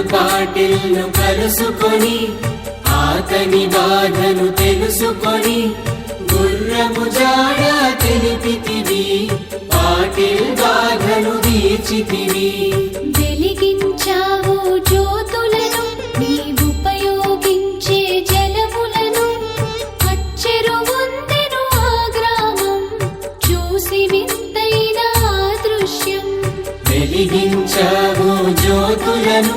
చాంద్ పాటిల్ను కలుసుకొని ఆతని బాధను తెలుసుకొని గుర్రము జాడ తెలిపితివి పాటిల్ బాధను తీర్చితివి వెలిగించావు జ్యోతులను నీవుపయోగించే జలములను అచ్చెరు వందెను ఆ గ్రామం చూసి వింతైన దృశ్యం. వెలిగించావు జ్యోతులను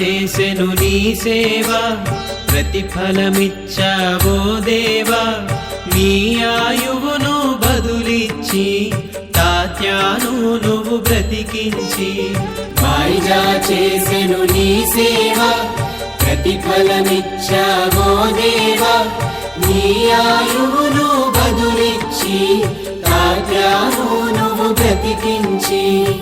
చేసెను నీ సేవ ప్రతిఫలమిచ్చావో దేవా. నీ ఆయువును బదులిచ్చి తాత్యాను నువ్వు బ్రతికించి. మాయిజా చేసెను నీ సేవ ప్రతిఫలమిచ్చావో దేవా. నీ ఆయువును బదులిచ్చి తాత్యాను నువ్వు బ్రతికించి.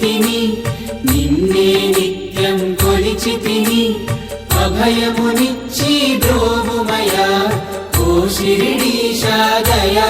తిని నిన్నే నిత్యం కొలిచి తిని అభయమునిచ్చి ద్రోవుమయా ఓ శిరిడీశా దయామయా